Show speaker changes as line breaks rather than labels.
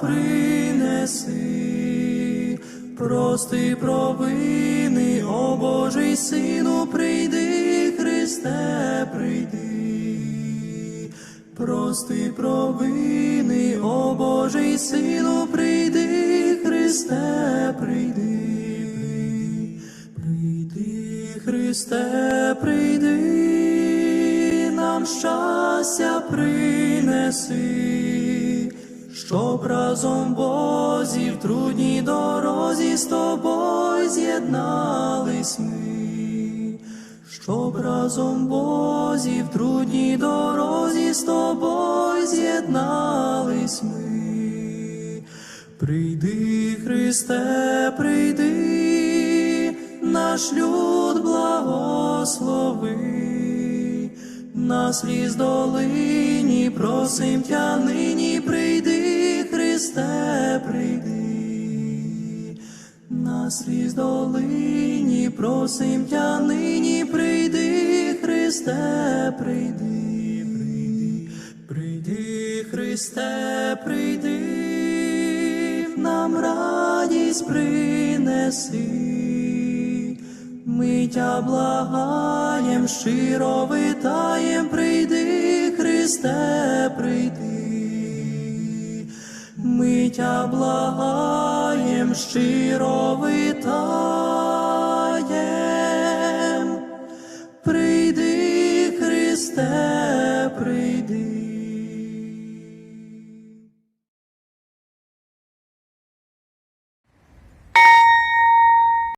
принеси, прости провини, о Божий Сину, прийди, Христе, прийди, прости провини, о Божий Сину, прийди, Христе, прийди, прийди, Христе, прийди, нам щастя принеси, щоб разом Бозі в трудній дорозі з тобою з'єднались ми, щоб разом Бозі в трудній дорозі з тобою з'єднались ми. Прийди, Христе, прийди, наш люд благослови, на сліз долині просим тя нині, прийди, Христе, прийди, на сліз долині просим тя нині, прийди, Христе, прийди, прийди, прийди, Христе, прийди, нам радість принеси. Ми тя благаєм, щиро витаєм, прийди, Христе, прийди. Ми тя благаєм, щиро витаєм,